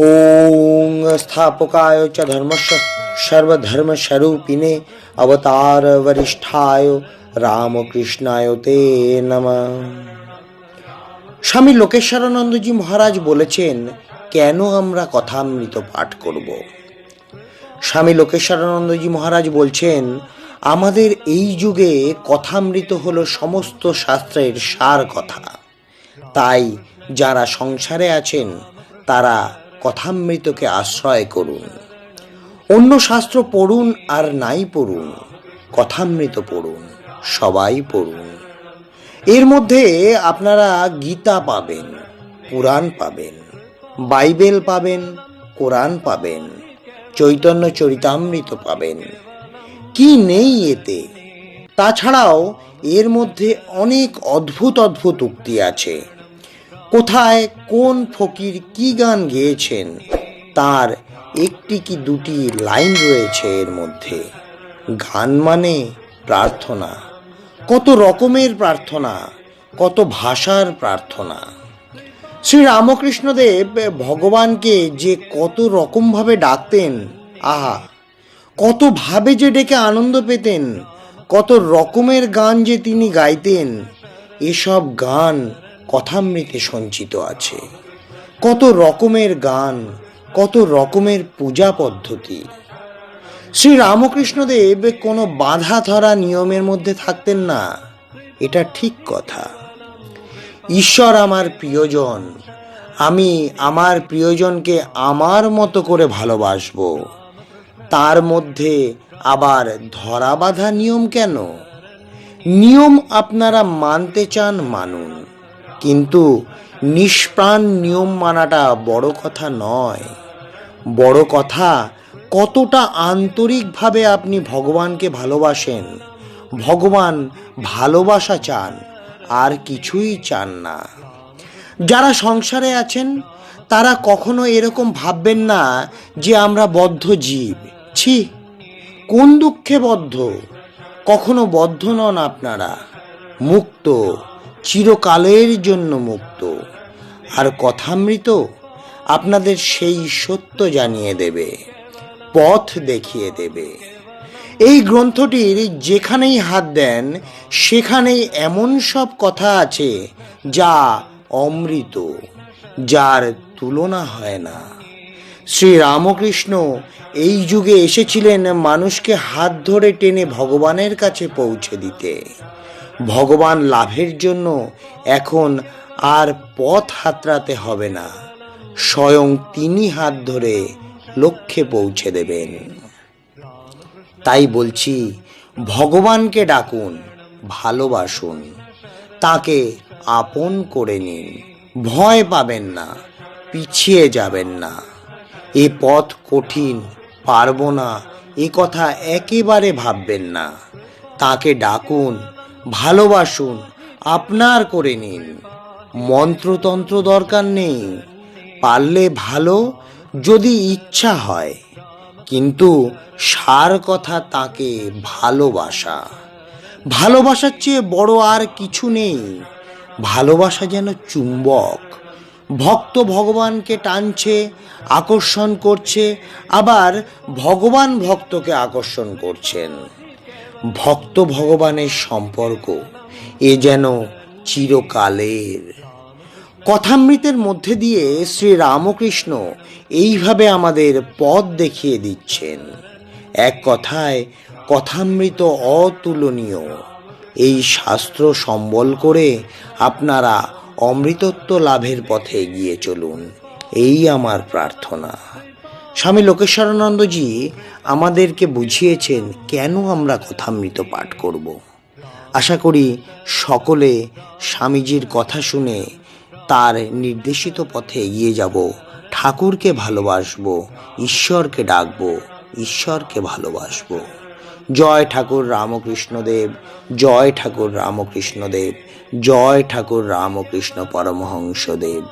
ॐ स्थापकाय च धर्मस्य सर्वधर्मस्वरूपिणे अवतारवरिष्ठाय রামকৃষ্ণায় তে নমঃ স্বামী লোকেশ্বরানন্দজি মহারাজ বলেছেন কেন আমরা কথামৃত পাঠ করব স্বামী লোকেশ্বরানন্দজি মহারাজ বলছেন আমাদের এই যুগে কথামৃত হলো সমস্ত শাস্ত্রের সার কথা তাই যারা সংসারে আছেন তারা কথামৃতকে আশ্রয় করুন। অন্য শাস্ত্র পড়ুন আর নাই পড়ুন, কথামৃত পড়ুন, সবাই পড়ুন। এর মধ্যে আপনারা গীতা পাবেন পুরাণ পাবেন, বাইবেল পাবেন, কোরআন পাবেন, চৈতন্য চরিতামৃত পাবেন। কি নেই এতে? তাছাড়াও এর মধ্যে অনেক অদ্ভুত অদ্ভুত উক্তি আছে। কোথায় কোন ফকির কি গান গেয়েছেন, তার একটি কি দুটি লাইন রয়েছে এর মধ্যে। গান মানে প্রার্থনা। কত রকমের প্রার্থনা, কত ভাষার প্রার্থনা। শ্রী রামকৃষ্ণদেব ভগবানকে যে কত রকমভাবে ডাকতেন, আহা! কত ভাবে যে ডেকে আনন্দ পেতেন, কত রকমের গান যে তিনি গাইতেন, এসব গান কথামৃতে সঞ্চিত আছে। কত রকমের গান, কত রকমের পূজা পদ্ধতি। শ্রী রামকৃষ্ণদেব কোনো বাধা ধরা নিয়মের মধ্যে থাকতেন না, এটা ঠিক কথা। ঈশ্বর আমার প্রিয়জন, আমি আমার প্রিয়জনকে আমার মতো করে ভালোবাসবো। তার মধ্যে আবার ধরা বাঁধা নিয়ম কেন? নিয়ম আপনারা মানতে চান, মানুন। কিন্তু নিষ্প্রাণ নিয়ম মানাটা বড় কথা নয়। বড় কথা, কতটা আন্তরিকভাবে আপনি ভগবানকে ভালোবাসেন, ভগবান ভালোবাসা চান, আর কিছুই চান না। যারা সংসারে আছেন, তারা কখনো এরকম ভাববেন না যে আমরা বদ্ধ জীব। ছি, কোন দুঃখে বদ্ধ? কখনো বদ্ধ নন আপনারা। মুক্ত চিরকালের জন্য মুক্ত। আর কথামৃত আপনাদের সেই সত্য জানিয়ে দেবে, পথ দেখিয়ে দেবে। এই গ্রন্থটির যেখানেই হাত দেন, সেখানেই এমন সব কথা আছে যা অমৃত, যার তুলনা হয় না। শ্রী রামকৃষ্ণ এই যুগে এসেছিলেন মানুষকে হাত ধরে টেনে ভগবানের কাছে পৌঁছে দিতে। ভগবান লাভের জন্য এখন আর পথ হাতড়াতে হবে না। স্বয়ং তিনি হাত ধরে লক্ষ্যে পৌঁছে দেবেন। তাই বলছি, ভগবানকে ডাকুন, ভালোবাসুন। তাকে আপন করে নিন। ভয় পাবেন না, পিছিয়ে যাবেন না। এ পথ কঠিন, পারব না, এ কথা একেবারে ভাববেন না। তাকে ডাকুন ভালোবাসুন, আপনার করে নিন। মন্ত্রতন্ত্র দরকার নেই, পারলে ভালো, যদি ইচ্ছা হয়। কিন্তু সার কথা তাকে ভালোবাসা। ভালোবাসার চেয়ে বড় আর কিছু নেই। ভালোবাসা যেন চুম্বক। ভক্ত ভগবানকে টানছে, আকর্ষণ করছে, আবার ভগবান ভক্তকে আকর্ষণ করছেন। ভক্ত ভগবানের সম্পর্ক, এ যেন চিরকালের। কথামৃতের মধ্যে দিয়ে শ্রী রামকৃষ্ণ এইভাবে আমাদের পথ দেখিয়ে দিচ্ছেন। এক কথায়, কথামৃত অতুলনীয়। এই শাস্ত্র সম্বল করে আপনারা অমৃতত্ব লাভের পথে এগিয়ে চলুন। এই আমার প্রার্থনা। স্বামী লোকেশ্বরানন্দজি আমাদেরকে বুঝিয়েছেন, কেন আমরা কথামৃত পাঠ করব? আশা করি সকলে স্বামীজির কথা শুনে তার নির্দেশিত পথে এগিয়ে যাব। ঠাকুরকে ভালোবাসবো, ঈশ্বরকে ডাকবো, ঈশ্বরকে ভালোবাসবো। জয় ঠাকুর রামকৃষ্ণদেব, জয় ঠাকুর রামকৃষ্ণদেব, জয় ঠাকুর রামকৃষ্ণ পরমহংসদেব।